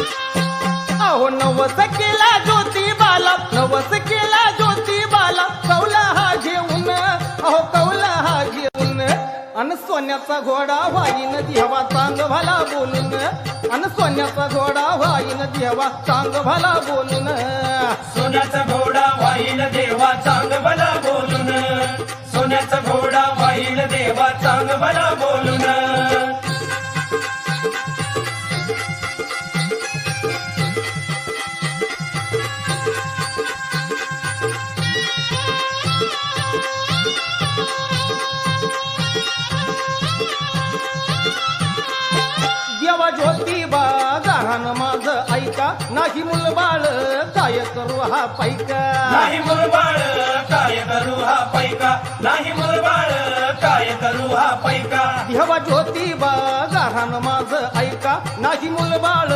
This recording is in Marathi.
अहो नवस केला ज्योतिबाला नवस केला ज्योतिबाला कौला हा घेऊन अहो कौला हा घेऊन. अन सोन्याचा घोडा वाईन देवा चांग भला बोलून. अन सोन्याचा घोडा वाईन देवा चांग भला बोलून. सोन्याचा घोडा वाईन देवा चांग भला बोलून. सोन्याचा घोडा वाईन देवा चांग भला बोलून. ज्योतिबा गाहान माझ ऐका. नाही मुलबाळ काय करू हा पैका? नाही मुरबाळ काय करू हा पैका? नाही मुरबाळ काय करू हा पैका? देवा ज्योतिबा गाहान माझ ऐका. नाही मुलबाळ